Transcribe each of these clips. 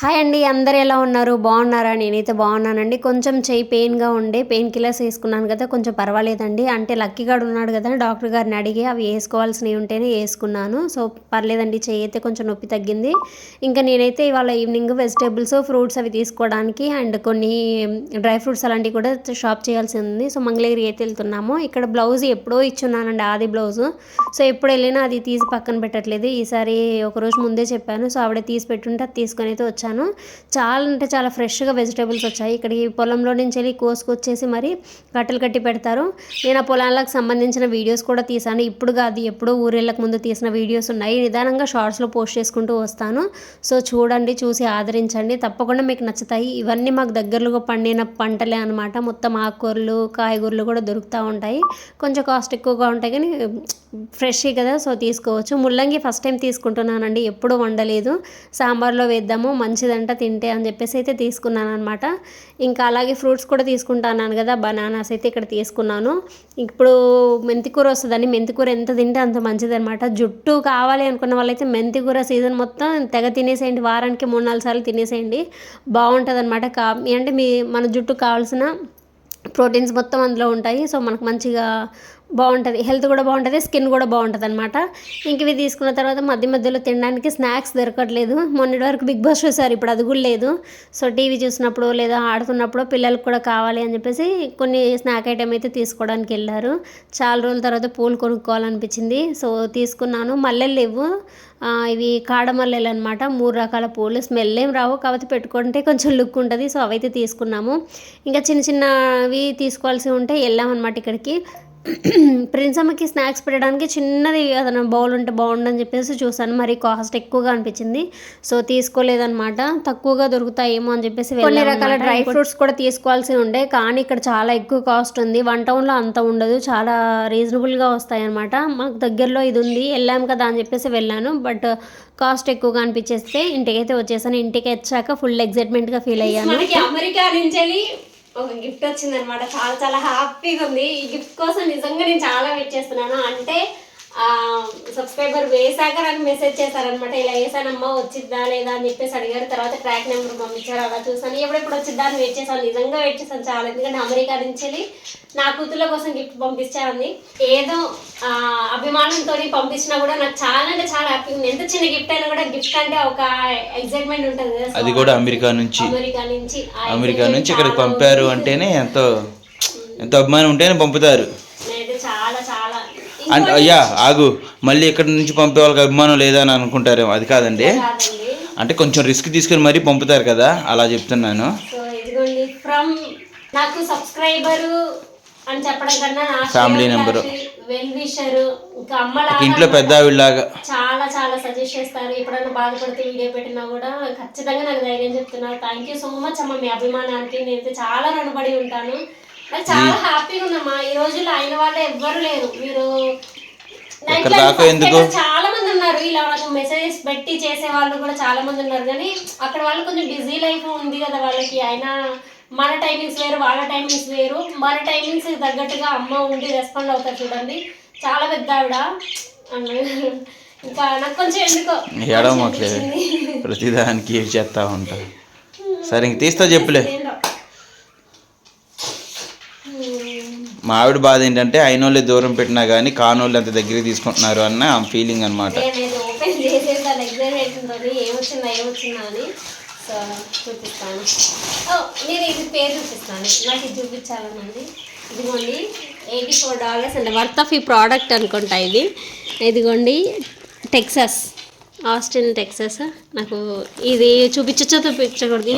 Hi అండి అందరు ఎలా ఉన్నారు? బాగున్నారా? నేనైతే బాగున్నానండి. కొంచెం చెయ్యి పెయిన్గా ఉండే పెయిన్ కిల్లర్స్ వేసుకున్నాను కదా కొంచెం పర్వాలేదండి. అంటే లక్కీ గారు ఉన్నాడు కదా డాక్టర్ గారిని అడిగి అవి వేసుకోవాల్సినవి ఉంటేనే వేసుకున్నాను. సో పర్లేదండి చెయ్యి అయితే కొంచెం నొప్పి తగ్గింది. ఇంకా నేనైతే ఇవాళ ఈవినింగ్ వెజిటేబుల్స్ ఫ్రూట్స్ అవి తీసుకోవడానికి అండ్ కొన్ని డ్రై ఫ్రూట్స్ అలాంటివి కూడా షాప్ చేయాల్సి ఉంది. సో మంగళగిరి అయితే వెళ్తున్నాము. ఇక్కడ బ్లౌజ్ ఎప్పుడో ఇచ్చున్నానండి ఆది బ్లౌజ్ సో ఎప్పుడు వెళ్ళినా అది తీసి పక్కన పెట్టట్లేదు. ఈసారి ఒక రోజు ముందే చెప్పాను. సో ఆవిడ తీసి పెట్టుంటే అది తీసుకొని అయితే వచ్చాను చాలా అంటే చాలా ఫ్రెష్గా వెజిటేబుల్స్ వచ్చాయి. ఇక్కడ ఈ పొలంలో నుంచి వెళ్ళి కోసుకొచ్చేసి మరి కట్టలు కట్టి పెడతారు. నేను ఆ పొలాలకు సంబంధించిన వీడియోస్ కూడా తీసాను. ఇప్పుడు కాదు ఎప్పుడో ఊరేళ్ళకు ముందు తీసిన వీడియోస్ ఉన్నాయి. నిదానంగా షార్ట్స్లో పోస్ట్ చేసుకుంటూ వస్తాను. సో చూడండి చూసి ఆదరించండి. తప్పకుండా మీకు నచ్చుతాయి. ఇవన్నీ మాకు దగ్గరలో పండిన పంటలే అనమాట మొత్తం ఆకుకూరలు కాయగూరలు కూడా దొరుకుతూ ఉంటాయి. కొంచెం కాస్ట్ ఎక్కువగా ఉంటాయి కానీ ఫ్రెష్ కదా. సో తీసుకోవచ్చు. ముల్లంగి ఫస్ట్ టైం తీసుకుంటున్నానండి. ఎప్పుడూ వండలేదు. సాంబార్లో వేద్దాము. మంచిదంట తింటే అని చెప్పేసి అయితే తీసుకున్నాను అనమాట ఇంకా అలాగే ఫ్రూట్స్ కూడా తీసుకుంటాను కదా బనానాస్ అయితే ఇక్కడ తీసుకున్నాను. ఇప్పుడు మెంతికూర వస్తుందని మెంతికూర ఎంత తింటే అంత మంచిదనమాట జుట్టు కావాలి అనుకున్న వాళ్ళైతే మెంతికూర సీజన్ మొత్తం తెగ తినేసేయండి వారానికి మూడు నాలుగు సార్లు తినేసేయండి. బాగుంటుంది అనమాట కా అంటే మీ మన జుట్టుకు కావాల్సిన ప్రోటీన్స్ మొత్తం అందులో ఉంటాయి. సో మనకు మంచిగా బాగుంటుంది. హెల్త్ కూడా బాగుంటుంది స్కిన్ కూడా బాగుంటుంది అనమాట ఇంక ఇవి తీసుకున్న తర్వాత మధ్య మధ్యలో తినడానికి స్నాక్స్ దొరకట్లేదు. మొన్నటి వరకు బిగ్ బాస్ చూసారు ఇప్పుడు అది కూడా లేదు. సో టీవీ చూసినప్పుడు లేదా ఆడుతున్నప్పుడు పిల్లలకు కూడా కావాలి అని చెప్పేసి కొన్ని స్నాక్ ఐటెం అయితే తీసుకోవడానికి వెళ్ళారు. చాలా రోజుల తర్వాత పూలు కొనుక్కోవాలనిపించింది. సో తీసుకున్నాను. మల్లెలు లేవు. ఇవి కాడమల్లెలు అనమాట మూడు రకాల పూలు. స్మెల్ ఏం రావు. కాకపోతే పెట్టుకుంటే కొంచెం లుక్ ఉంటుంది. సో అవైతే తీసుకున్నాము. ఇంకా చిన్న చిన్నవి తీసుకోవాల్సి ఉంటే వెళ్ళామన్నమాట ఇక్కడికి. ప్రిన్సమ్మకి స్నాక్స్ పెట్టడానికి చిన్నది ఏదైనా బౌల్ ఉంటే బాగుండని చెప్పేసి చూసాను మరి కాస్ట్ ఎక్కువగా అనిపించింది. సో తీసుకోలేదన్నమాట. తక్కువగా దొరుకుతాయేమో అని చెప్పేసి కొన్ని రకాల డ్రై ఫ్రూట్స్ కూడా తీసుకోవాల్సి ఉండే కానీ ఇక్కడ చాలా ఎక్కువ కాస్ట్ ఉంది. వన్ టౌన్లో అంత ఉండదు. చాలా రీజనబుల్గా వస్తాయి అనమాట మాకు దగ్గరలో ఇది ఉంది. వెళ్ళాం కదా అని చెప్పేసి వెళ్ళాను. బట్ కాస్ట్ ఎక్కువగా అనిపించేస్తే ఇంటికైతే వచ్చేసాను. ఇంటికి వచ్చాక ఫుల్ ఎగ్జైట్మెంట్గా ఫీల్ అయ్యాను. అమెరికా నుంచి ఒక గిఫ్ట్ వచ్చిందనమాట. చాలా చాలా హ్యాపీగా ఉంది. ఈ గిఫ్ట్ కోసం నిజంగా నేను చాలా వెయిట్ చేస్తున్నాను. అంటే సబ్స్క్రైబర్ వేసాక నాకు మెసేజ్ చేశారనమాట ఇలా వేసానమ్మా వచ్చిద్దా లేదా అని చెప్పేసి అడిగారు. తర్వాత ట్రాక్ నెంబర్ పంపించారు. అలా చూసాను ఎప్పుడెప్పుడు వచ్చిద్దా అని వెయిట్ చేశాను. నిజంగా వెయిట్ చేశాను చాలా. ఎందుకంటే అమెరికా నుంచి నా కూతుర్ల కోసం గిఫ్ట్ పంపించారని. ఏదో అభిమానంతో పంపించినా కూడా నాకు చాలా అంటే చాలా హ్యాపీగా ఉంది ఎంత చిన్న గిఫ్ట్ అయినా కూడా గిఫ్ట్ అంటే ఒక ఎగ్జైట్మెంట్ ఉంటుంది కదా. అది కూడా అమెరికా నుంచి. అమెరికా నుంచి. అమెరికా నుంచి ఇక్కడికి పంపారు. అంటేనే ఎంతో ఎంతో అభిమానం ఉంటేనే పంపుతారు. అంటే అయ్యా ఆగు. మళ్ళీ ఇక్కడ నుంచి పంపే వాళ్ళకి అభిమానం లేదా అని అనుకుంటారేమో అది కాదండి. అంటే కొంచెం రిస్క్ తీసుకొని మరీ పంపుతారు కదా అలా చెప్తున్నాను. ఫ్రమ్ నాకు సబ్స్క్రైబర్ అని చెప్పడం కన్నా నా Family number. వెల్ విషర్ ఇంకా అమ్మ ఒక ఇంట్లో పెద్ద ఆవిడలాగా. చాలా చాలా సజెస్ట్ చేస్తారు. ఎప్పుడైనా బాధపడితే వీడియో పెట్టినా కూడా ఖచ్చితంగా నాకు ధైర్యం చెప్తున్నారు. థ్యాంక్ యూ సో మచ్ అమ్మ మీ అభిమానానికి. నేనైతే చాలా రుణపడి ఉంటాను. చాలా హ్యాపీగా ఉందమ్మా. ఈ రోజుల్లో అయిన వాళ్ళే ఎవ్వరు లేరు. మీరు ఎందుకు? చాలా మంది ఉన్నారు. ఇలా నాకు మెసేజెస్ పెట్టి చేసే వాళ్ళు కూడా చాలా మంది ఉన్నారు. కానీ అక్కడ వాళ్ళు కొంచెం బిజీ లైఫ్ ఉంది కదా వాళ్ళకి. అయినా మన టైమింగ్స్ వేరు వాళ్ళ టైమింగ్స్ వేరు. మన టైమింగ్స్ తగ్గట్టుగా అమ్మ ఉండి రెస్పాండ్ అవుతారు చూడండి. చాలా పెద్ద ఆవిడ. ఇంకా నాకు కొంచెం ఎందుకో. ప్రతిదానికి చేస్తా ఉంటా? సరే ఇంక తీస్తా చెప్పులే ఏంటో. మా ఆవిడ బాధ ఏంటంటే అయినోళ్ళే దూరం పెట్టినా కానీ కానోళ్ళు అంత దగ్గరికి తీసుకుంటున్నారు అన్న ఫీలింగ్ అనమాట నేను ఓపెన్ చేసేసాను ఎగ్జైట్ ఉంటుంది ఏమొచ్చిందా ఏమొచ్చిందా అని. సో చూపిస్తాను. ఓ నేను ఇది పేరు చూపిస్తాను. నాకు ఇది చూపించాలనండి ఇదిగోండి eighty four dollars and worth of ఈ ప్రోడక్ట్ అనుకుంటా ఇది. ఇదిగోండి టెక్సస్ ఆస్టిన్ టెక్సస్ నాకు ఇది చూపించచ్చో చూపించకూడదు?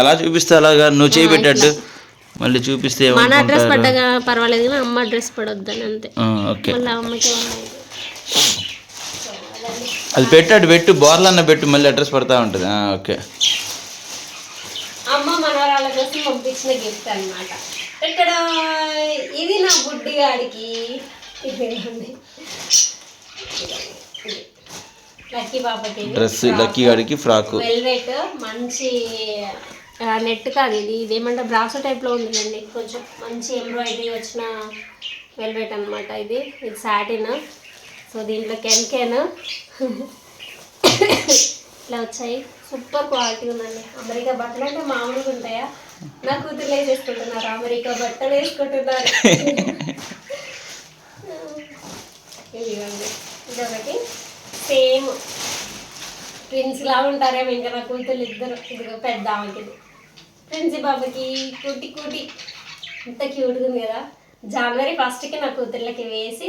ఎలా చూపిస్తే అలాగా? నువ్వు చేయి పెట్టట్టు. మళ్ళీ చూపిస్తే మన అడ్రస్ పడ్డగా పర్వాలేదు కానీ అమ్మ అడ్రస్ పడొద్దని అంతే. ఆ, ఓకే. మళ్ళీ అమ్మకి అది పెట్టు అటు పెట్టు బోర్లన్న పెట్టు మళ్ళీ అడ్రస్ పడతా ఉంటుంది. ఆ, ఓకే. అమ్మ కోసం పంపించిన గిఫ్ట్ అన్నమాట. ఇక్కడ ఇది నా బుడ్డి గాడికి. లక్కీ పాపకి ఇది. డ్రెస్ లక్కీ గాడికి ఫ్రాక్. వెల్వెట్ మంచి నెట్ కాదు ఇది. ఇదేమంటే బ్రాసో టైప్లో ఉందండి కొంచెం మంచి ఎంబ్రాయిడరీ వచ్చిన వెల్వెట్ అన్నమాట ఇది. ఇది సాటిన్ సో దీంట్లో కెన్కెన్ ఇట్లా వచ్చాయి. సూపర్ క్వాలిటీ ఉందండి. అమెరికా బట్టలు అంటే మామూలుగా ఉంటాయా? నా కూతురు చేసుకుంటున్నారు? అమెరికా బట్టలు వేసుకుంటున్నారు. ఇదిగోండి ఇదొకటి. సేమ్ ట్విన్స్ లా ఉంటారేమో ఇంకా నా కూతురు ఇద్దరు. ఇదిగో పెద్ద ఆమెకి ప్రిన్సి బాబాకి కుటి కుటి ఇంత క్యూట్గా ఉంది కదా. జనవరి ఫస్ట్కి నా కూతుర్లకి వేసి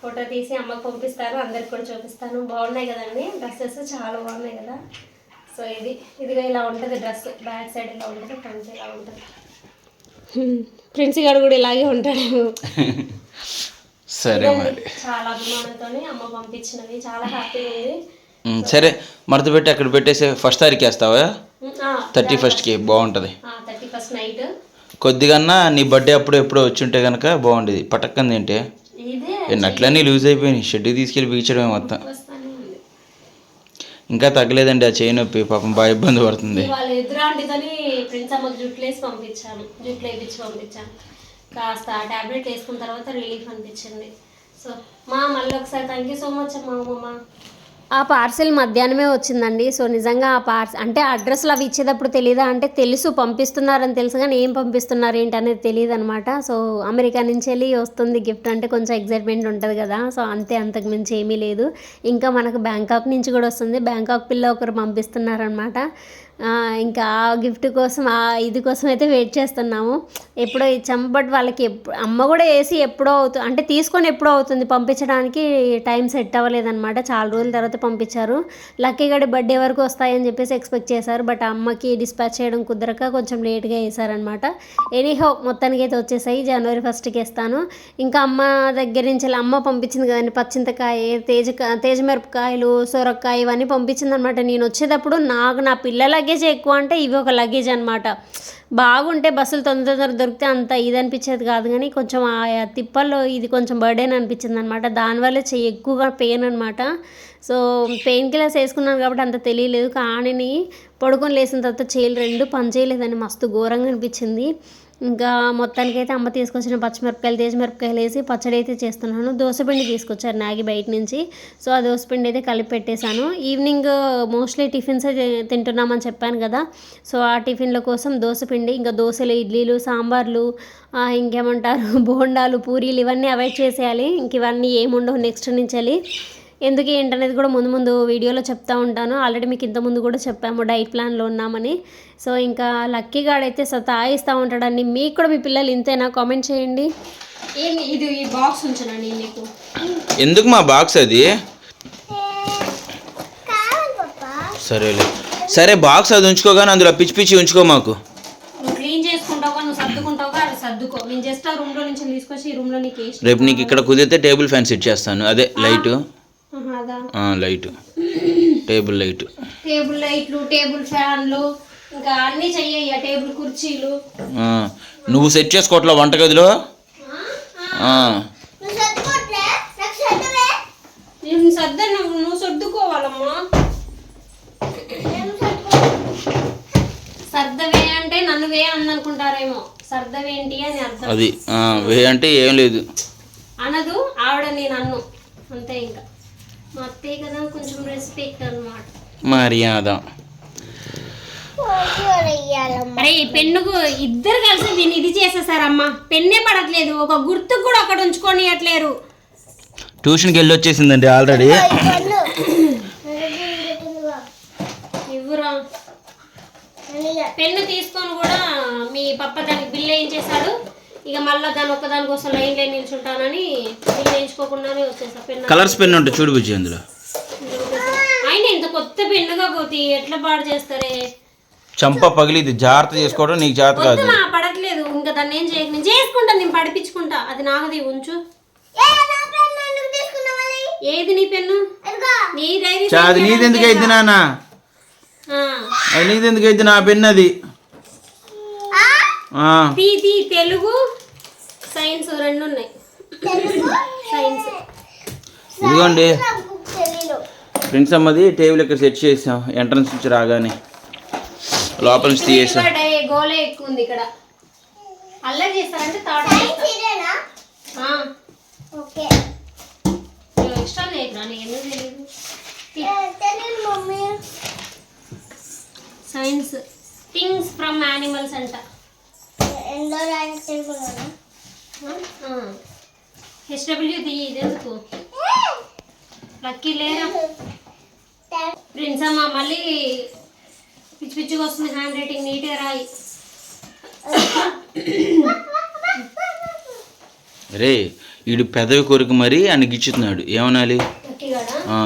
ఫోటో తీసి అమ్మకి పంపిస్తాను అందరికి కూడా చూపిస్తాను. బాగున్నాయి కదండి? డ్రెస్సెస్ చాలా బాగున్నాయి కదా. సో ఇది ఇదిగో ఇలా ఉంటుంది డ్రెస్ బ్యాక్ సైడ్ ఇలా ఉంటుంది ఫ్రంట్ ఇలా ఉంటుంది. ప్రిన్సి గారు కూడా ఇలాగే ఉంటాడు. సరే మరి. చాలా అభిమానంతో అమ్మ పంపించినవి. చాలా హ్యాపీగా ఉంది. సరే మడత పెట్టి అక్కడ పెట్టేసి ఫస్ట్ తారీఖు వేస్తావా? థర్టీ ఫస్ట్కి బాగుంటుంది. Thirty first night. కొద్దిగన్నా నీ బర్త్డే అప్పుడు ఎప్పుడో వచ్చి ఉంటే కనుక బాగుండేది. పటక్కంది ఏంటి ఇదే నట్లన్నీ లూజ్ అయిపోయినాయి. షెడ్కి తీసుకెళ్ళి బీచడమే మొత్తం. ఇంకా తగ్గలేదండి ఆ చేయి నొప్పి. పాపం బాగా ఇబ్బంది పడుతుంది. వాళ్ళ ఎదురాంటితోని ప్రిన్స్ అమ్మకి జుట్లు వేసి పంపించాను. జుట్లు వేయించి పంపించాను. కాస్త టాబ్లెట్ వేసుకున్న తర్వాత రిలీఫ్ అనిపించింది. సో మా మళ్ళీ ఒకసారి థ్యాంక్ యూ సో మచ్ అమ్మా అమ్మమ్మ. ఆ పార్సిల్ మధ్యాహ్నమే వచ్చిందండి. సో నిజంగా ఆ పార్స్ అంటే అడ్రస్లు అవి ఇచ్చేటప్పుడు తెలియదా అంటే తెలుసు పంపిస్తున్నారని తెలుసు కానీ ఏం పంపిస్తున్నారు ఏంటి అనేది తెలియదు అనమాట సో అమెరికా నుంచి వెళ్ళి వస్తుంది గిఫ్ట్ అంటే కొంచెం ఎగ్జైట్మెంట్ ఉంటుంది కదా. సో అంతే అంతకు మించి ఏమీ లేదు. ఇంకా మనకు బ్యాంకాక్ నుంచి కూడా వస్తుంది. బ్యాంకాక్ పిల్ల ఒకరు పంపిస్తున్నారనమాట. ఇంకా ఆ గిఫ్ట్ కోసం ఆ ఇది కోసం అయితే వెయిట్ చేస్తున్నాము. ఎప్పుడో ఇచ్చాము బట్ వాళ్ళకి ఎప్పుడు అమ్మ కూడా వేసి ఎప్పుడో అవుతుంది అంటే తీసుకొని ఎప్పుడో అవుతుంది. పంపించడానికి టైం సెట్ అవ్వలేదన్నమాట. చాలా రోజుల తర్వాత పంపించారు. లక్కీగడి బర్త్డే వరకు వస్తాయని చెప్పేసి ఎక్స్పెక్ట్ చేశారు. బట్ అమ్మకి డిస్పాచ్ చేయడం కుదరక కొంచెం లేట్గా వేసారనమాట ఎనీహో మొత్తానికి అయితే వచ్చేసాయి. జనవరి ఫస్ట్కి వేస్తాను. ఇంకా అమ్మ దగ్గర నుంచి అమ్మ పంపించింది కదండి. పచ్చింతకాయ తేజ తేజమిరపకాయలు సొరకాయ ఇవన్నీ పంపించింది అనమాట నేను వచ్చేటప్పుడు నాకు నా పిల్లలకి లగేజ్ ఎక్కువ అంటే ఇవి ఒక లగేజ్ అనమాట బాగుంటే బస్సులు తొందర తొందర దొరికితే అంత ఇది అనిపించేది కాదు కానీ కొంచెం ఆ తిప్పల్లో ఇది కొంచెం బర్డెన్ అనిపించింది అనమాట దానివల్ల చెయ్యి ఎక్కువగా పెయిన్ అనమాట సో పెయిన్ కిల్లర్స్ వేసుకున్నాను కాబట్టి అంత తెలియలేదు. కానీ పడుకొని లేచిన తర్వాత చేయలు రెండు పని చేయలేదని మస్తు ఘోరంగా అనిపించింది. ఇంకా మొత్తానికైతే అమ్మ తీసుకొచ్చిన పచ్చిమిరపకాయలు తేజమిరపకాయలు వేసి పచ్చడి అయితే చేస్తున్నాను. దోశపిండి తీసుకొచ్చారు నాగి బయట నుంచి. సో ఆ దోశపిండి అయితే కలిపి పెట్టేశాను. ఈవినింగ్ మోస్ట్లీ టిఫిన్స్ తింటున్నామని చెప్పాను కదా. సో ఆ టిఫిన్ల కోసం దోశపిండి ఇంకా దోశలు ఇడ్లీలు సాంబార్లు ఇంకేమంటారు బోండాలు పూరీలు ఇవన్నీ అవాయిడ్ చేసేయాలి. ఇంక ఇవన్నీ ఏముండవు నెక్స్ట్ నుంచి వెళ్ళి. ఎందుకు ఏంటనేది కూడా ముందు ముందు వీడియోలో చెప్తా ఉంటాను. ఆల్రెడీ మీకు ఇంత ముందు కూడా చెప్పాము డైట్ ప్లాన్లో ఉన్నామని. సో ఇంకా లక్కీ గాడైతే సతాయిస్తూ ఉంటాడని మీకు కూడా మీ పిల్లలు ఇంతేనా? కామెంట్ చేయండి. ఏంది ఇది ఈ బాక్స్ ఉంచానండి మీకు? ఎందుకు మా బాక్స్ అది? సరేలే. సరే బాక్స్ అది ఉంచుకోగానే అందులో పిచ్చి పిచ్చి ఉంచుకో మాకు. నువ్వు క్లీన్ చేసుకుంటావుగా నువ్వు సర్దుకుంటావుగా అది సర్దుకో. నేను జస్ట్ ఆ రూమ్లో నుంచి తీసుకొచ్చి ఈ రూమ్లో నీకు రేపు నీకు ఇక్కడ కుదిరితే టేబుల్ ఫ్యాన్ సెట్ చేస్తాను. అదే light. Light. Table light. Table లైట్లు టేబుల్ ఫ్యాన్లు ఇంకా అన్నీ చెయ్యి టేబుల్ కుర్చీలు. నువ్వు సెట్ చేసుకోవట్లా వంటగదిలో? ఆ, నేను సర్ద నువ్వు? సర్దుకోవాలమ్మా. సర్దవే అంటే నన్ను వే అందనుకుంటారేమో సర్దవేంటి అని అర్థం. అది ఆ, వే అంటే ఏం లేదు. అనదు ఆవిడ నేను అన్ను అంతే ఇంకా. మా అత్తయ్య కదా కొంచెం రెస్పెక్ట్ అన్నమాట మర్యాద. అరే ఈ పెన్నుకు ఇద్దరు కలిసి దీన్ని ఇది చేసేసారమ్మా. పెన్నే పడట్లేదు. ఒక గుర్తు కూడా అక్కడ ఉంచుకొని ఇవ్వట్లేరు ట్యూషన్కి వెళ్ళి వచ్చేసిందండి ఆల్రెడీ ఇవ్వరా. పెన్ను తీసుకొని కూడా మీ పప్ప దానికి బిల్ ఏం చేశాడు? ఇక మళ్ళీ దాని ఒక్కదాని కోసం లైన్ లైన్ నిల్చుంటానని బిల్ వేయించుకోకుండానే వచ్చేసా పెన్ను. కలర్స్ పెన్ ఉంటుంది చూడు బుజ్జి అందులో. అయినా ఇంత కొత్త పెన్నుగా పోతే ఎట్లా పాడు చేస్తారే? చంప పగిలిది జాగ్రత్త చేసుకోవడం నీకు జాగ్రత్త కాదు. వద్దు పడట్లేదు. ఇంకా దాన్ని ఏం చేయకు. నేను చేసుకుంటా నేను పడిపించుకుంటా. అది నాది ఉంచు. ఏది నీ పెన్ను? నీ డైరీ చా, అది నీదెందుకు అయింది నాన్న? అది నీదెందుకు అయింది నా పెన్ అది? ఆ, తీ తీ తెలుగు సైన్స్ రెండు ఉన్నాయి. సైన్స్. ఇదిగోండి. ఫ్రెండ్స్ అమ్మది టేబుల్ ఇక్కడ సెట్ చేసాం. ఎంట్రన్స్ నుంచి రాగానే. లోపల నుంచి తీయేసాం ఇక్కడ గోలే ఎక్కువ ఉంది ఇక్కడ. అల్లరి చేస్తారంటే ఎక్స్ట్రా లేదు నీకు ఎందుకు తెలియదు. సైన్స్ థింగ్స్ ఫ్రమ్ యానిమల్స్ అంట. రాయటం హెచ్డబ్ల్యూది ఇదెందుకు లక్కీ లేరా? ప్రిన్స్ అమ్మ మళ్ళీ పిచ్చి పిచ్చిగా వస్తుంది హ్యాండ్ రైటింగ్ నీట్గా రాయి. రే వీడు పెదవి కొరకు మరీ అనిగిచ్చుతున్నాడు ఏమనాలి? లక్కీ గడా? ఆ,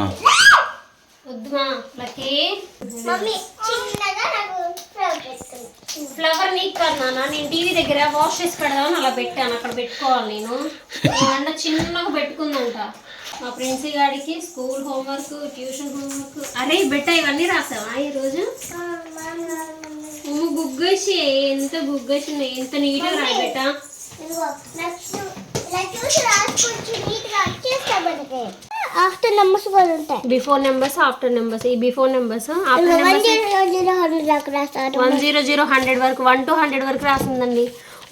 వద్దుమా లక్కీ మమ్మీ చిన్నగా నాకు ఫ్రై పెట్టుకుంది ఫ్లవర్ నీకు కాదు నేను టీవీ దగ్గర వాష్ చేసి పెడదామని అలా పెట్టాను. అక్కడ పెట్టుకోవాలి నేను. అన్న చిన్నగా పెట్టుకుందంట. మా ప్రిన్సీ గాడికి స్కూల్ హోంవర్క్ ట్యూషన్ హోంవర్క్. అరే బెట్ట ఇవన్నీ రాసావా ఈరోజు నువ్వు గుగ్గేసి ఎంత గుగ్గేసి ఉన్నాయి ఎంత నీట్గా రాయి బెట్ట. నీట్గా వచ్చేస్తా ఆఫ్టర్ నెంబర్స్ కూడా ఉంటాయి. Before numbers after numbers. ఈ before numbers after one numbers zero zero hundred వరకు వన్ టు హండ్రెడ్ వరకు రాసిందండి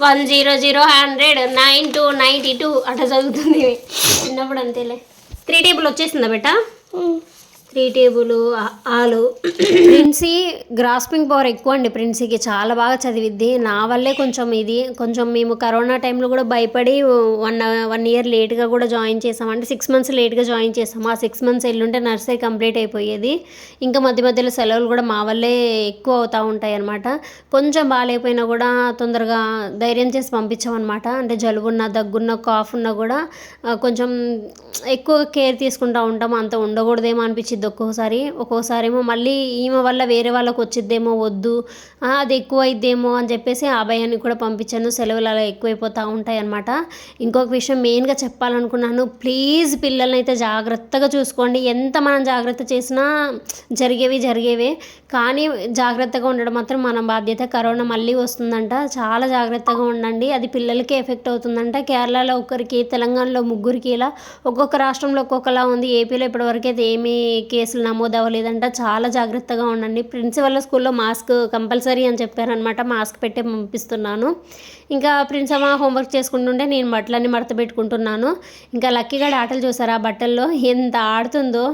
one zero zero hundred nine two ninety two. అట్లా చదువుతుంది. చిన్నప్పుడు అంతేలే. త్రీ టేబుల్ వచ్చేసిందా బెట్ట త్రీ టేబుల్ ఆలు. ప్రిన్సీ గ్రాస్పింగ్ పవర్ ఎక్కువ అండి ప్రిన్సీకి. చాలా బాగా చదివిద్ది. నా వల్లే కొంచెం ఇది కొంచెం మేము కరోనా టైంలో కూడా భయపడి వన్ వన్ ఇయర్ లేట్గా కూడా జాయిన్ చేసాం అంటే సిక్స్ మంత్స్ లేట్గా జాయిన్ చేసాము. ఆ సిక్స్ మంత్స్ వెళ్ళుంటే నర్సరీ కంప్లీట్ అయిపోయేది. ఇంకా మధ్య మధ్యలో సెలవులు కూడా మా వల్లే ఎక్కువ అవుతూ ఉంటాయి అనమాట కొంచెం బాగాలేకపోయినా కూడా తొందరగా ధైర్యం చేసి పంపించామన్నమాట. అంటే జలుబున్న దగ్గున్న కాఫ్ ఉన్నా కూడా కొంచెం ఎక్కువ కేర్ తీసుకుంటూ ఉంటాం. అంత ఉండకూడదేమో అనిపించింది ఒక్కోసారి ఒక్కోసారి ఏమో మళ్ళీ ఈమె వల్ల వేరే వాళ్ళకి వచ్చిద్దేమో వద్దు అది ఎక్కువ అయిద్దేమో అని చెప్పేసి ఆ భయాన్ని కూడా పంపించాను. సెలవులు అలా ఎక్కువైపోతూ ఉంటాయి అనమాట ఇంకొక విషయం మెయిన్గా చెప్పాలనుకున్నాను ప్లీజ్ పిల్లల్ని అయితే జాగ్రత్తగా చూసుకోండి. ఎంత మనం జాగ్రత్త చేసినా జరిగేవి జరిగేవే కానీ జాగ్రత్తగా ఉండడం మాత్రం మన బాధ్యత. కరోనా మళ్ళీ వస్తుందంట చాలా జాగ్రత్తగా ఉండండి. అది పిల్లలకి ఎఫెక్ట్ అవుతుందంట. కేరళలో ఒకరికి తెలంగాణలో ముగ్గురికి ఇలా ఒక్కొక్క రాష్ట్రంలో ఒక్కొక్కలా ఉంది. ఏపీలో ఇప్పటివరకు అయితే ఏమీ కేసులు నమోదు అవ్వలేదంట చాలా జాగ్రత్తగా ఉండండి. ప్రిన్సిపల్ స్కూల్లో మాస్క్ కంపల్సరీ అని చెప్పారనమాట మాస్క్ పెట్టే పంపిస్తున్నాను. ఇంకా ప్రిన్స్ అమ్మ హోంవర్క్ చేసుకుంటుంటే నేను బట్టలన్నీ మడత పెట్టుకుంటున్నాను ఇంకా లక్కీగా ఆటలు చూసారా? ఆ బట్టల్లో ఎంత ఆడుతుందో.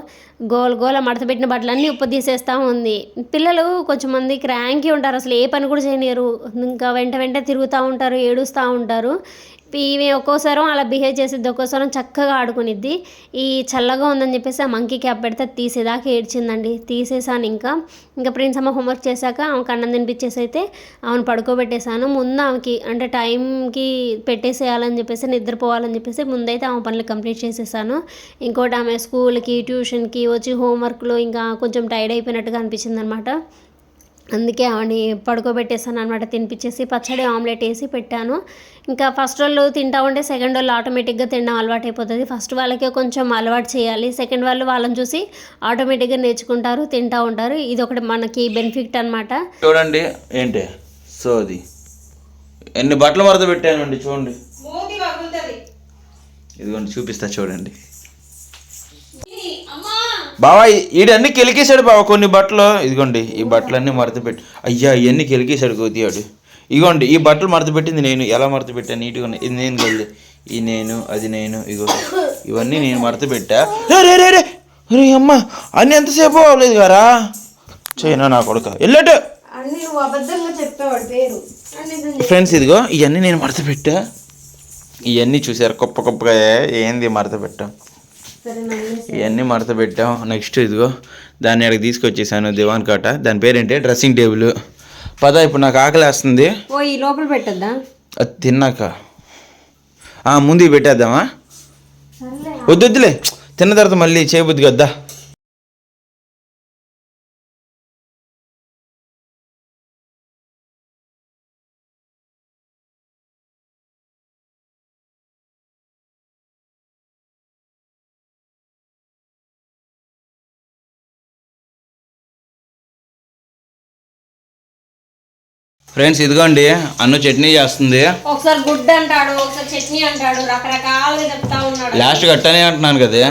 గోల గోల మడత పెట్టిన బట్టలన్నీ ఉప్పు తీసేస్తూ ఉంది. పిల్లలు కొంచెం మంది క్రాంకీ ఉంటారు. అసలు ఏ పని కూడా చేయలేరు. ఇంకా వెంట వెంట తిరుగుతూ ఉంటారు ఏడుస్తూ ఉంటారు. ఇవి ఒక్కోసారం అలా బిహేవ్ చేసిద్ది ఒక్కోసారం చక్కగా ఆడుకునిద్ది. ఈ చల్లగా ఉందని చెప్పేసి ఆ మంకీ క్యాప్ పెడితే తీసేదాకా ఏడ్చిందండి. తీసేసాను ఇంకా. ఇంకా ప్రిన్స్ అమ్మ హోంవర్క్ చేశాక ఆమెకు అన్నం తినిపించేసి అయితే ఆమెను పడుకోబెట్టేశాను. ముందు ఆమెకి అంటే టైంకి పెట్టేసేయాలని చెప్పేసి నిద్రపోవాలని చెప్పేసి ముందైతే ఆమె పనులు కంప్లీట్ చేసేసాను. ఇంకోటి ఆమె స్కూల్కి ట్యూషన్కి వచ్చి హోంవర్క్లో ఇంకా కొంచెం టైర్డ్ అయిపోయినట్టుగా అనిపించింది అనమాట అందుకే ఆవిడని పడుకోబెట్టేసాను అనమాట తినిపించేసి పచ్చడి ఆమ్లెట్ వేసి పెట్టాను. ఇంకా ఫస్ట్ వాళ్ళు తింటా ఉంటే సెకండ్ వాళ్ళు ఆటోమేటిక్గా తినడం అలవాటు అయిపోతుంది ఫస్ట్ వాళ్ళకే కొంచెం అలవాటు చేయాలి. సెకండ్ వాళ్ళు వాళ్ళని చూసి ఆటోమేటిక్గా నేర్చుకుంటారు తింటా ఉంటారు. ఇది ఒకటి మనకి బెనిఫిట్ అనమాట చూడండి ఏంటి? సోది ఎన్ని బట్టలు మరత పెట్టానండి చూడండి. ఇదిగోండి చూపిస్తా చూడండి. బావా ఈడన్నీ కెలికేశాడు బావ కొన్ని బట్టలు. ఇదిగోండి ఈ బట్టలన్నీ మడత పెట్టి అయ్యా ఇవన్నీ కెలికేశాడు కోతియాడు ఇదిగోండి ఈ బట్టలు మడత పెట్టింది నేను. ఎలా మడత పెట్టాను నీట్గా ఉన్నాయి. ఇది నేను కది ఈ నేను అది నేను ఇగో. ఇవన్నీ నేను మడత పెట్టా రే రే రే. రే అమ్మ అన్నీ ఎంతసేపు అవ్వలేదు గారా? చైనా నా కొడుక? వెళ్ళట అన్ని ఫ్రెండ్స్ ఇదిగో ఇవన్నీ నేను మడత పెట్టా ఇవన్నీ చూసారు కుప్ప కుప్పగా ఏంది మడత పెట్టాం ఇవన్నీ మడత పెట్టాం. నెక్స్ట్ ఇదిగో దాన్ని అక్కడికి తీసుకొచ్చేసాను దివాన్ కాట. దాని పేరేంటి? Dressing table. పద ఇప్పుడు నాకు ఆకలి వేస్తుంది. ఓ ఈ లోపల పెట్టద్దా? అది తిన్నాక. ముందు పెట్టేద్దామా? వద్దు వద్దులే. తిన్న తర్వాత మళ్ళీ చేయబుద్ది కదా. ఫ్రెండ్స్ ఇదిగోండి అన్ను చట్నీ చేస్తుంది. ఒకసారి గుడ్ అంటాడు ఒకసారి చట్నీ అంటాడు రకరకాలుగా చెప్తా ఉన్నాడు. లాస్ట్ గట్టనే అంటున్నాను కదా.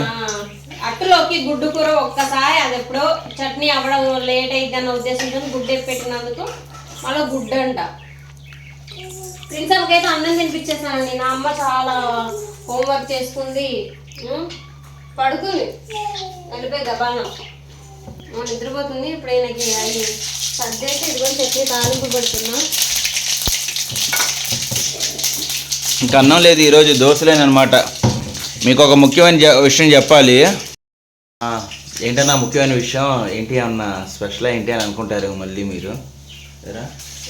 అట్టులోకి గుడ్డు కూర ఒక్కసారి అది ఎప్పుడో చట్నీ అవ్వడం లేట్ అయింది అన్న ఉద్దేశంతో గుడ్డు పెట్టినందుకు మళ్ళీ గుడ్డు అంట. ప్రిన్సప్కి అయితే అన్నం తినిపించేసానండి. నా అమ్మ చాలా హోంవర్క్ చేసుకుంది? పడుకుంది. వెళ్ళిపోయి గబాన. నిద్రపోతుంది. ఇప్పుడు ఆయనకి అది సర్దేసి ఇదిగో చట్నీ తాలింపు పెడుతున్నా ఇంకా అన్నం లేదు ఈరోజు దోశలేనమాట మీకు ఒక ముఖ్యమైన విషయం చెప్పాలి. ఆ, ఏంటన్నా ముఖ్యమైన విషయం? ఏంటి అన్న స్పెషల్ ఏంటి అని అనుకుంటారు మళ్ళీ మీరు? ఏరా?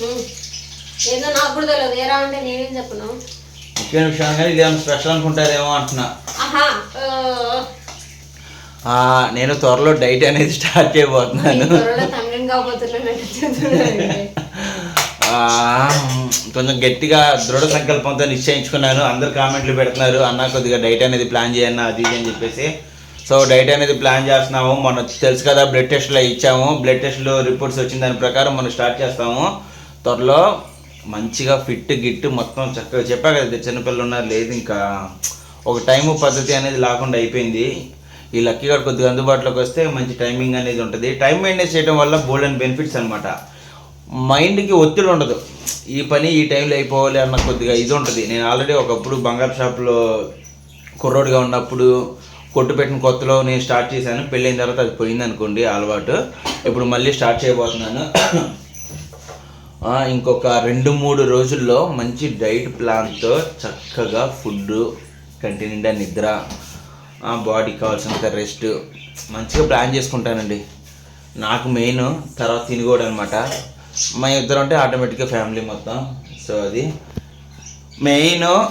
ఉమ్. ఏదో నాకు కూడా తెలియదు ఏరా అంటే నేనేం చెప్పను? ముఖ్యమైన విషయం కానీ ఇది స్పెషల్ అనుకుంటారేమో అంటున్నా. నేను త్వరలో డైట్ అనేది స్టార్ట్ చేయబోతున్నాను. కొంచెం గట్టిగా దృఢ సంకల్పంతో నిశ్చయించుకున్నాను. అందరు కామెంట్లు పెడుతున్నారు అన్న కొద్దిగా డైట్ అనేది ప్లాన్ చేయన్న అది అని చెప్పేసి. సో డైట్ అనేది ప్లాన్ చేస్తున్నాము. మొన్న తెలుసు కదా బ్లడ్ టెస్ట్లో ఇచ్చాము. బ్లడ్ టెస్ట్లో రిపోర్ట్స్ వచ్చిన దాని ప్రకారం మనం స్టార్ట్ చేస్తాము. త్వరలో మంచిగా ఫిట్ గిట్ మొత్తం చక్కగా చెప్పా కదా చిన్నపిల్లలు ఉన్నారు లేదు ఇంకా. ఒక టైము పద్ధతి అనేది లేకుండా అయిపోయింది. ఈ లక్కీ కార్డ్ కొద్దిగా అందుబాటులోకి వస్తే మంచి టైమింగ్ అనేది ఉంటుంది. టైం మెయింటైన్ చేయడం వల్ల బోల్డ్ అండ్ బెనిఫిట్స్ అనమాట మైండ్కి ఒత్తిడి ఉండదు. ఈ పని ఈ టైంలో అయిపోవాలి అన్న కొద్దిగా ఇది ఉంటుంది. నేను ఆల్రెడీ ఒకప్పుడు బంగారు షాప్లో కుర్రోడ్గా ఉన్నప్పుడు కొట్టు పెట్టిన కొత్తలో నేను స్టార్ట్ చేశాను. పెళ్ళైన తర్వాత అది పోయింది అనుకోండి అలవాటు. ఇప్పుడు మళ్ళీ స్టార్ట్ చేయబోతున్నాను. ఇంకొక రెండు మూడు రోజుల్లో మంచి డైట్ ప్లాన్తో చక్కగా ఫుడ్ కంటి నిండా నిద్ర బాడీకి కావాల్సినంత రెస్ట్ మంచిగా ప్లాన్ చేసుకుంటానండి. నాకు మెయిన్ తర్వాత తినుకోవడం అనమాట మా ఇద్దరు అంటే ఆటోమేటిక్గా ఫ్యామిలీ మొత్తం. సో అది మెయిన్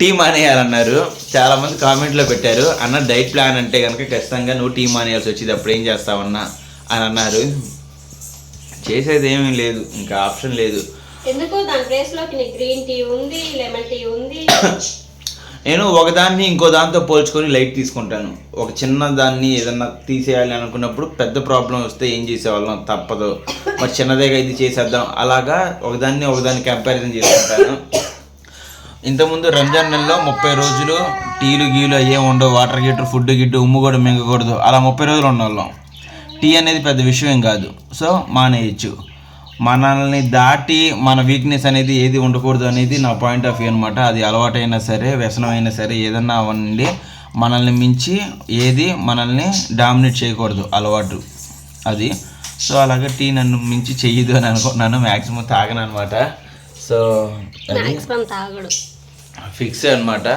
టీ మానేయాలన్నారు. చాలామంది కామెంట్లో పెట్టారు. అన్న డైట్ ప్లాన్ అంటే కనుక ఖచ్చితంగా నువ్వు టీ మానేయాల్సి వచ్చేది. అప్పుడు ఏం చేస్తావన్నా అని అన్నారు. చేసేది ఏమీ లేదు. ఇంకా ఆప్షన్ లేదు. ఎందుకు దాని గ్రీన్ టీ ఉంది లెమన్ టీ ఉంది. నేను ఒకదాన్ని ఇంకో దాంతో పోల్చుకొని లైట్ తీసుకుంటాను. ఒక చిన్న దాన్ని ఏదన్నా తీసేయాలి అనుకున్నప్పుడు పెద్ద ప్రాబ్లం వస్తే ఏం చేసేవాళ్ళం? తప్పదు. మరి చిన్నదేగా ఇది చేసేద్దాం. అలాగా ఒకదాన్ని ఒకదాన్ని కంపారిజన్ చేసుకుంటాను. ఇంతకుముందు రంజాన్ నెలలో ముప్పై రోజులు టీలు గీలు అయ్యే ఉండవు. వాటర్ గీటర్ ఫుడ్ గిట్టు ఉమ్ము కూడా మింగకూడదు. అలా ముప్పై రోజులు ఉండవాళ్ళం టీ అనేది పెద్ద విషయం కాదు. సో మానేయచ్చు. మనల్ని దాటి మన వీక్నెస్ అనేది ఏది ఉండకూడదు అనేది నా పాయింట్ ఆఫ్ వ్యూ అనమాట అది అలవాటైనా సరే వ్యసనం అయినా సరే ఏదన్నా అవ్వండి మనల్ని మించి ఏది మనల్ని డామినేట్ చేయకూడదు అలవాటు. అది. సో అలాగే టీ నన్ను మించి చెయ్యదు అని అనుకున్నాను మ్యాక్సిమం తాగను అనమాట సో తాగడు. ఫిక్స్ అనమాట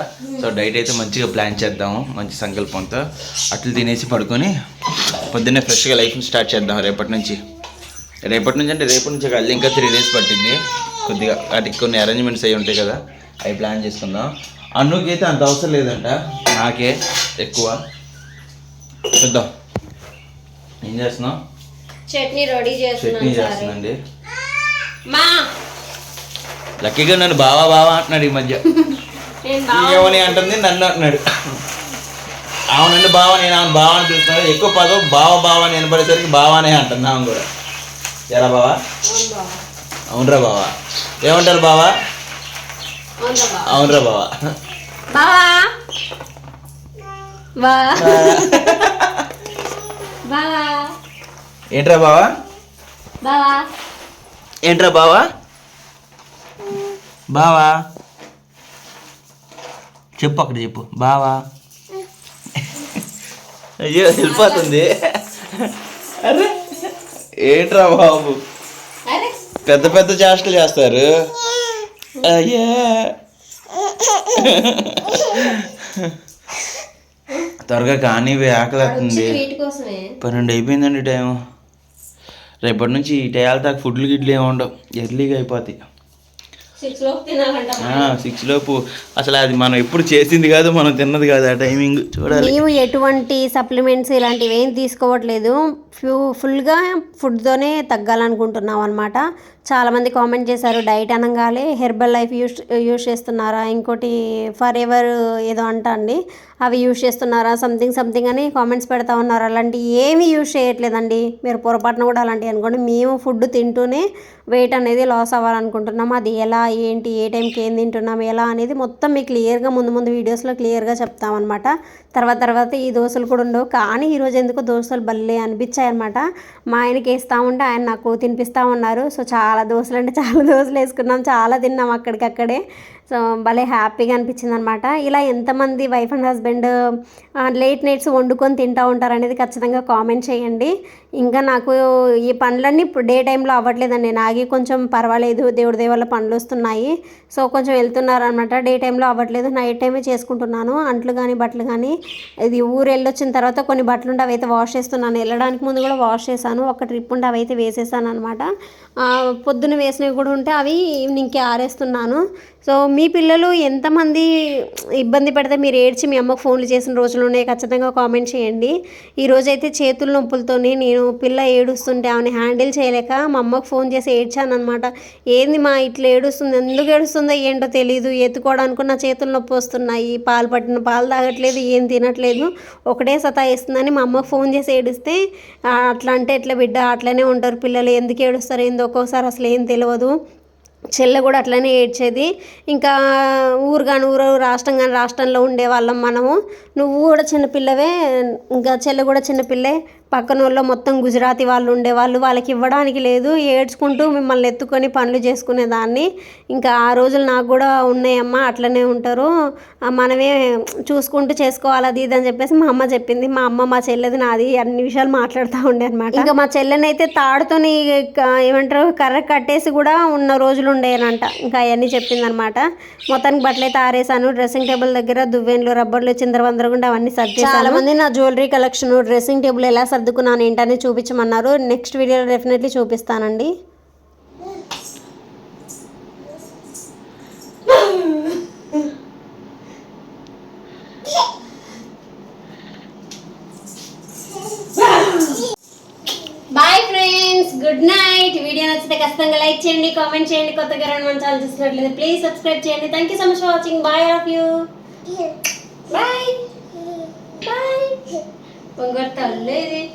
సో డైట్ అయితే మంచిగా ప్లాన్ చేద్దాము మంచి సంకల్పంతో. అట్లు తినేసి పడుకొని పొద్దున్నే ఫ్రెష్గా లైఫ్ని స్టార్ట్ చేద్దాం రేపటి నుంచి. రేపటి నుంచి అంటే రేపటి నుంచి కాదు ఇంకా త్రీ డేస్ పట్టింది. కొద్దిగా వాటికి కొన్ని అరేంజ్మెంట్స్ అవి ఉంటాయి కదా అవి ప్లాన్ చేసుకుందాం. అన్నుకి అయితే అంత అవసరం లేదంట నాకే ఎక్కువ. చూద్దాం. ఏం చేస్తున్నాం చట్నీ రెడీ చట్నీ చేస్తుందండి. లక్కీగా నన్ను బావా బావా అంటున్నాడు ఈ మధ్య. ఏమని అంటుంది నన్ను అంటున్నాడు. నన్ను బావ నేను ఆమె బావ అని చూస్తున్నాడు ఎక్కువ పదం బావ బావ అని వినపడేసరికి బావానే అంటుంది ఆమె కూడా. ఎలా బావా? అవును బావ. అవునరా బావా. ఏమంటారు బావా? అవును బావ. అవునరా బావా. బావా. బావా. ఏంట్రా బావా? బావా. ఏంట్రా బావా? బావా. చెప్పు అక్కడ చెప్పు. బావా. అయ్యో వెళ్ళిపోతుంది. అరే. ఏంట్రా బాబు? పెద్ద పెద్ద చేష్టలు చేస్తారు. అయ్యా. త్వరగా కానీ ఆకలిస్తుంది పన్నెండు అయిపోయిందండి టైం రేపటి నుంచి ఈ టయాల దాకా ఫుడ్లు గిడ్లు ఏమి ఉండవు. ఎర్లీగా అయిపోతాయి. సిక్స్ లోపు తినాలంట సిక్స్ లోపు. అసలు అది మనం ఎప్పుడు చేసింది కాదు మనం తిన్నది కాదు. ఆ టైమింగ్ చూడాలి. మేము ఎటువంటి సప్లిమెంట్స్ ఇలాంటివి ఏం తీసుకోవట్లేదు. ఫ్యూ ఫుల్గా ఫుడ్తోనే తగ్గాలనుకుంటున్నాం అనమాట చాలామంది కామెంట్ చేశారు డైట్ అనగానే హెర్బల్ లైఫ్ యూస్ యూస్ చేస్తున్నారా? ఇంకోటి ఫర్ ఎవర్ ఏదో అంటా అండి. అవి యూజ్ చేస్తున్నారా? సంథింగ్ సంథింగ్ అని కామెంట్స్ పెడతా ఉన్నారు. అలాంటి ఏమీ యూజ్ చేయట్లేదండి. మీరు పొరపాటున కూడా అలాంటివి అనుకోండి. మేము ఫుడ్ తింటూనే వెయిట్ అనేది లాస్ అవ్వాలనుకుంటున్నాం. అది ఎలా ఏంటి ఏ టైంకి ఏం తింటున్నాం ఎలా అనేది మొత్తం మీకు క్లియర్గా ముందు ముందు వీడియోస్లో క్లియర్గా చెప్తామన్నమాట తర్వాత తర్వాత ఈ దోశలు కూడా ఉండవు. కానీ ఈరోజు ఎందుకో దోశలు భలే అనిపించాయి అనమాట మా ఆయనకి వేస్తూ ఉంటే ఆయన నాకు తినిపిస్తూ ఉన్నారు. సో చాలా దోశలు అంటే చాలా దోశలు వేసుకున్నాం. చాలా తిన్నాం అక్కడికక్కడే. సో భలే హ్యాపీగా అనిపించింది అనమాట ఇలా ఎంతమంది wife and husband late nights వండుకొని తింటూ ఉంటారు అనేది ఖచ్చితంగా కామెంట్ చేయండి. ఇంకా నాకు ఈ పనులన్నీ ఇప్పుడు డే టైంలో అవ్వట్లేదండి. నాగి కొంచెం పర్వాలేదు దేవుడి దేవుళ్ళ పనులు వస్తున్నాయి. సో కొంచెం వెళ్తున్నారు అనమాట డే టైంలో అవ్వట్లేదు నైట్ టైమే చేసుకుంటున్నాను. అంట్లు కానీ బట్టలు కానీ ఇది ఊరు వెళ్ళొచ్చిన తర్వాత కొన్ని బట్టలు ఉంటే అవైతే వాష్ చేస్తున్నాను. వెళ్ళడానికి ముందు కూడా వాష్ చేశాను. ఒక ట్రిప్ ఉంటే అవైతే వేసేసాను అనమాట పొద్దున వేసినవి కూడా ఉంటే అవి ఈవినింగ్కి ఆరేస్తున్నాను. సో మీ పిల్లలు ఎంతమంది ఇబ్బంది పడితే మీరు ఏడ్చి మీ అమ్మకు ఫోన్లు చేసిన రోజులున్నాయి ఖచ్చితంగా కామెంట్ చేయండి. ఈరోజైతే అయితే చేతుల నొప్పులతోనే నేను పిల్ల ఏడుస్తుంటే ఆమెను హ్యాండిల్ చేయలేక మా అమ్మకు ఫోన్ చేసి ఏడ్చాను అనమాట ఏంది మా ఇట్లా ఏడుస్తుంది ఎందుకు ఏడుస్తుందో ఏంటో తెలియదు ఎత్తుకోవడానికి నా చేతులు నొప్పి వస్తున్నాయి పాలు పట్టిన పాలు తాగట్లేదు ఏం తినట్లేదు. ఒకటే సతాయిస్తుందని మా అమ్మకు ఫోన్ చేసి ఏడిస్తే అట్లా అంటే ఎట్లా బిడ్డ అట్లనే ఉంటారు పిల్లలు ఎందుకు ఏడుస్తారు? ఏందో ఒక్కోసారి అసలు ఏం తెలియదు చెల్లె కూడా అట్లనే ఏడ్చేది. ఇంకా ఊరు కానీ ఊరు రాష్ట్రం కానీ రాష్ట్రంలో ఉండేవాళ్ళం మనము. నువ్వు కూడా చిన్నపిల్లవే ఇంకా చెల్లె కూడా చిన్నపిల్లే. పక్కన వాళ్ళు మొత్తం గుజరాతీ వాళ్ళు ఉండేవాళ్ళు. వాళ్ళకి ఇవ్వడానికి లేదు. ఏడ్చుకుంటూ మిమ్మల్ని ఎత్తుకొని పనులు చేసుకునేదాన్ని. ఇంకా ఆ రోజులు నాకు కూడా ఉన్నాయమ్మా అట్లనే ఉంటారు. మనమే చూసుకుంటూ చేసుకోవాలి అది ఇది అని చెప్పేసి మా అమ్మ చెప్పింది. మా అమ్మ మా చెల్లెది నాది. అన్ని విషయాలు మాట్లాడుతూ ఉండే అనమాట ఇంకా మా చెల్లెని అయితే తాడుతోని ఏమంటారు కర్ర కట్టేసి కూడా ఉన్న రోజులు ఉండేనంట. ఇంకా అవన్నీ చెప్పింది అనమాట మొత్తానికి బట్టలు అయితే ఆరేసాను. డ్రెస్సింగ్ టేబుల్ దగ్గర దువ్వెన్లు రబ్బర్లు చిందరవందరగుండా అవన్నీ సర్ది చాలా మంది నా జ్యువెలరీ కలెక్షన్ డ్రెస్సింగ్ టేబుల్ ఎలా సర్దుకున్నాను ఏంటని చూపించమన్నారు. నెక్స్ట్ వీడియోలో డెఫినెట్లీ చూపిస్తానండి. Bye friends good night video నచ్చితే ఖచ్చితంగా లైక్ చేయండి కామెంట్ చేయండి. కొత్తగా రెండు మన ఛానల్ చూసినట్లయితే ప్లీజ్ సబ్స్క్రైబ్ చేయండి. Thank you so much for watching bye of you bye bye pangkat talle deh.